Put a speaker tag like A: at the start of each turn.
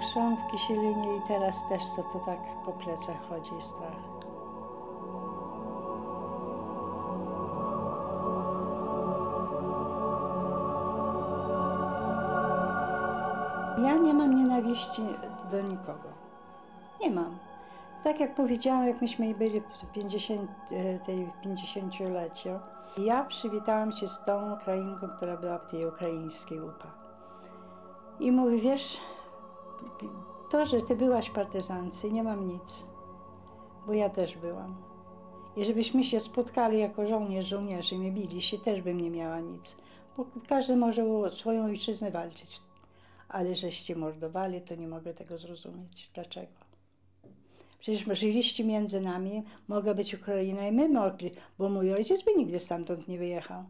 A: wyszłam w Kisielinie i teraz też to, to tak po plecach chodzi strach. Ja nie mam nienawiści do nikogo. Nie mam. Tak jak powiedziałam, jak myśmy byli w 50, e, tej 50-leciu, ja przywitałam się z tą Ukrainką, która była w tej ukraińskiej UPA. I mówi, wiesz, to, że ty byłaś w partyzance, nie mam nic, bo ja też byłam. I żebyśmy się spotkali jako żołnierz, żołnierze, mnie bili się, też bym nie miała nic. Bo każdy może o swoją ojczyznę walczyć. Ale żeście mordowali, to nie mogę tego zrozumieć. Dlaczego? Przecież żyliście między nami, mogła być Ukraina i my mogli, bo mój ojciec by nigdy stamtąd nie wyjechał.